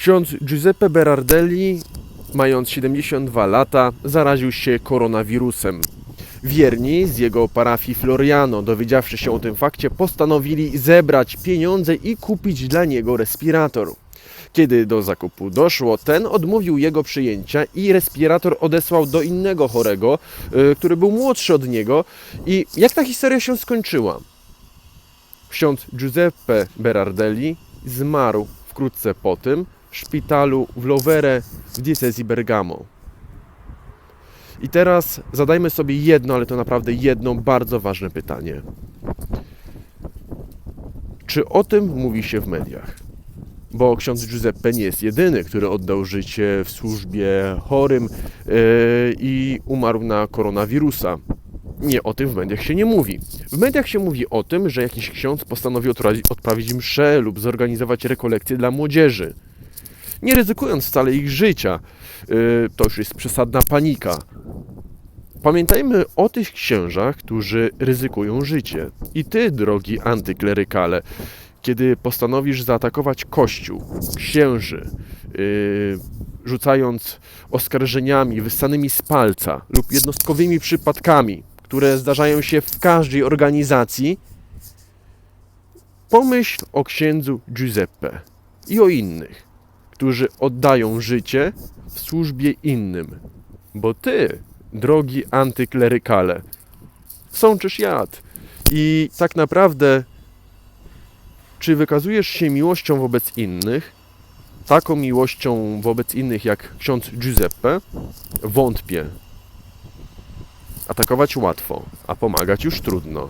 Ksiądz Giuseppe Berardelli, mając 72 lata, zaraził się koronawirusem. Wierni z jego parafii Floriano, dowiedziawszy się o tym fakcie, postanowili zebrać pieniądze i kupić dla niego respirator. Kiedy do zakupu doszło, ten odmówił jego przyjęcia i respirator odesłał do innego chorego, y, który był młodszy od niego. I jak ta historia się skończyła? Ksiądz Giuseppe Berardelli zmarł wkrótce po tym szpitalu w Lovere w diecezji Bergamo. I teraz zadajmy sobie jedno, ale to naprawdę jedno bardzo ważne pytanie. Czy o tym mówi się w mediach? Bo ksiądz Giuseppe nie jest jedyny, który oddał życie w służbie chorym yy, i umarł na koronawirusa. Nie, o tym w mediach się nie mówi. W mediach się mówi o tym, że jakiś ksiądz postanowił odprawi- odprawić mszę lub zorganizować rekolekcje dla młodzieży. Nie ryzykując wcale ich życia. Yy, to już jest przesadna panika. Pamiętajmy o tych księżach, którzy ryzykują życie. I ty, drogi antyklerykale, kiedy postanowisz zaatakować Kościół, księży, yy, rzucając oskarżeniami wyssanymi z palca lub jednostkowymi przypadkami, które zdarzają się w każdej organizacji, pomyśl o księdzu Giuseppe i o innych, którzy oddają życie w służbie innym. Bo ty, drogi antyklerykale, sączysz jad. I tak naprawdę, czy wykazujesz się miłością wobec innych, taką miłością wobec innych jak ksiądz Giuseppe? Wątpię. Atakować łatwo, a pomagać już trudno.